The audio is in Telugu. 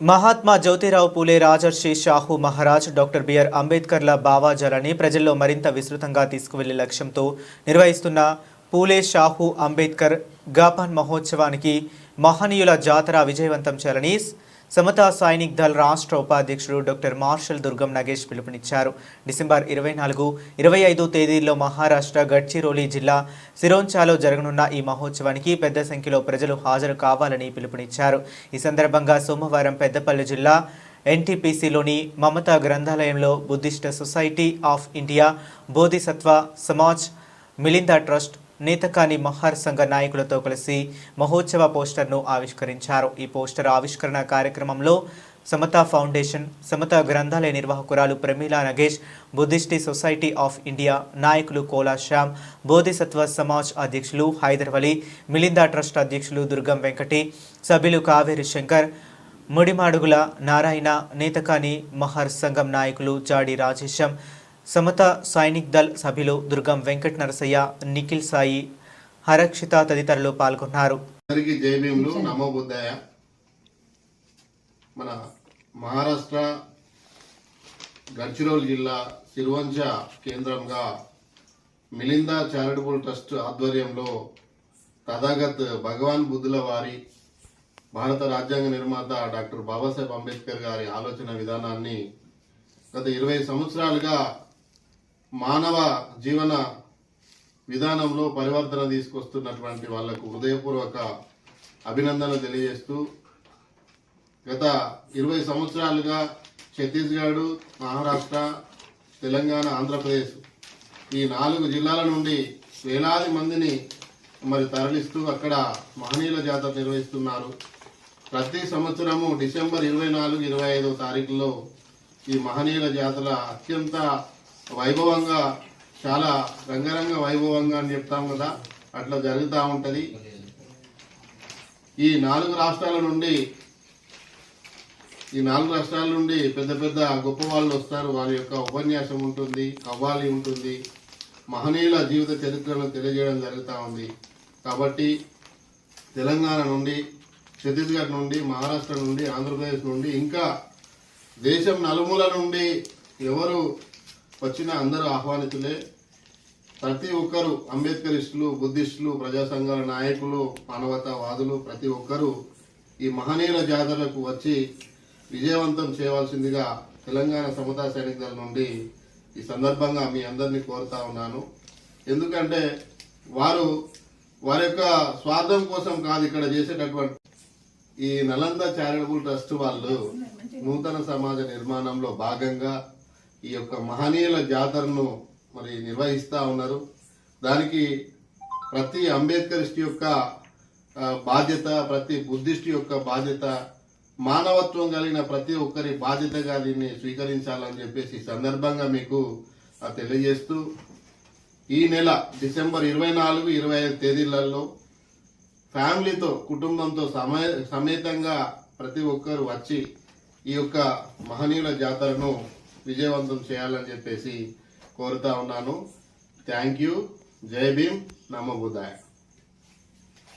మహాత్మా జ్యోతిరావు పూలే రాజర్షి షాహు మహారాజ్ డాక్టర్ బిఆర్ అంబేద్కర్ల భావాజాలని ప్రజల్లో మరింత విస్తృతంగా తీసుకువెళ్ళే లక్ష్యంతో నిర్వహిస్తున్న పూలే షాహు అంబేద్కర్ గాపాన్ మహోత్సవానికి మహనీయుల జాతర విజయవంతం చేయాలని సమతా సైనిక్ దళ్ రాష్ట్ర ఉపాధ్యక్షుడు డాక్టర్ మార్షల్ దుర్గం నగేష్ పిలుపునిచ్చారు. డిసెంబర్ ఇరవై నాలుగు ఇరవై ఐదు తేదీల్లో మహారాష్ట్ర గడ్చిరోలి జిల్లా సిరోంచాలో జరగనున్న ఈ మహోత్సవానికి పెద్ద సంఖ్యలో ప్రజలు హాజరు కావాలని పిలుపునిచ్చారు. ఈ సందర్భంగా సోమవారం పెద్దపల్లి జిల్లా ఎన్టీపీసీలోని Mamata గ్రంథాలయంలో Buddhist society of India Bodhisattva Samaj Milinda trust Netakani Mahar సంఘ నాయకులతో కలిసి మహోత్సవ పోస్టర్ను ఆవిష్కరించారు. ఈ పోస్టర్ ఆవిష్కరణ కార్యక్రమంలో సమతా ఫౌండేషన్ సమతా గ్రంథాలయ నిర్వాహకురాలు Pramila Nagesh Buddhist society of India నాయకులు కోలా శ్యామ్ బోధిసత్వ సమాజ్ అధ్యక్షులు హైదర్ అలీ మిలిందా ట్రస్ట్ అధ్యక్షులు దుర్గం వెంకటి సభ్యులు కావేరి శంకర్ ముడిమాడుగుల నారాయణ నేతకాని మహర్ సంఘం నాయకులు జాడి రాజేశం సమత సైనిక్ దళ్ సభ్యులు దుర్గం వెంకట నరసయ్య నిఖిల్ సాయి హరక్షిత తదితరులు పాల్గొన్నారు. మన మహారాష్ట్ర గడ్చిరోల్ జిల్లా సిరువంచ కేంద్రంగా మిలిందా చారిటబుల్ ట్రస్ట్ ఆధ్వర్యంలో తథాగత్ భగవాన్ బుద్ధుల వారి భారత రాజ్యాంగ నిర్మాత డాక్టర్ బాబాసాహెబ్ అంబేద్కర్ గారి ఆలోచన విధానాన్ని గత ఇరవై సంవత్సరాలుగా మానవ జీవన విధానంలో పరివర్తన తీసుకొస్తున్నటువంటి వాళ్ళకు హృదయపూర్వక అభినందనలు తెలియజేస్తూ గత ఇరవై సంవత్సరాలుగా ఛత్తీస్గఢ్ మహారాష్ట్ర తెలంగాణ ఆంధ్రప్రదేశ్ ఈ నాలుగు జిల్లాల నుండి వేలాది మందిని మరి తరలిస్తూ అక్కడ మహనీయుల జాతర నిర్వహిస్తున్నారు. ప్రతి సంవత్సరము డిసెంబర్ ఇరవై నాలుగు ఇరవై ఐదో తారీఖులో ఈ మహనీయుల జాతర అత్యంత వైభవంగా చాలా రంగరంగ వైభవంగా అని చెప్తాం కదా అట్లా జరుగుతూ ఉంటుంది. ఈ నాలుగు రాష్ట్రాల నుండి ఈ నాలుగు రాష్ట్రాల నుండి పెద్ద పెద్ద గొప్ప వాళ్ళు వస్తారు. వారి యొక్క ఉపన్యాసం ఉంటుంది కవ్వాలి ఉంటుంది. మహనీయుల జీవిత చరిత్రను తెలియజేయడం జరుగుతూ ఉంది. కాబట్టి తెలంగాణ నుండి ఛత్తీస్గఢ్ నుండి మహారాష్ట్ర నుండి ఆంధ్రప్రదేశ్ నుండి ఇంకా దేశం నలుమూల నుండి ఎవరు వచ్చిన అందరూ ఆహ్వానితులే. ప్రతి ఒక్కరు అంబేద్కరిస్టులు బుద్ధిస్టులు ప్రజా సంఘాల నాయకులు మానవతావాదులు ప్రతి ఒక్కరూ ఈ మహనీయుల జాతరలకు వచ్చి విజయవంతం చేయవలసిందిగా తెలంగాణ సమతా సైనిక దళ నుండి ఈ సందర్భంగా మీ అందరినీ కోరుతా ఉన్నాను. ఎందుకంటే వారు వారి యొక్క స్వార్థం కోసం కాదు ఇక్కడ చేసేటటువంటి ఈ నలంద చారిటబుల్ ట్రస్ట్ వాళ్ళు నూతన సమాజ నిర్మాణంలో భాగంగా ఈ యొక్క మహనీయుల జాతరను మరి నిర్వహిస్తా ఉన్నారు. దానికి ప్రతి అంబేద్కరిస్ట్ యొక్క బాధ్యత ప్రతి బుద్ధిస్ట్ యొక్క బాధ్యత మానవత్వం కలిగిన ప్రతి ఒక్కరి బాధ్యతగా దీన్ని స్వీకరించాలని చెప్పేసి సందర్భంగా మీకు తెలియజేస్తూ ఈ నెల డిసెంబర్ ఇరవై నాలుగు ఇరవై ఐదు తేదీలలో ఫ్యామిలీతో కుటుంబంతో సమే సమేతంగా ప్రతి ఒక్కరు వచ్చి ఈ యొక్క మహనీయుల జాతరను విజయవంతం చేయాలని చెప్పేసి కోరుతా ఉన్నాను. థ్యాంక్ యూ జై భీమ్. నమో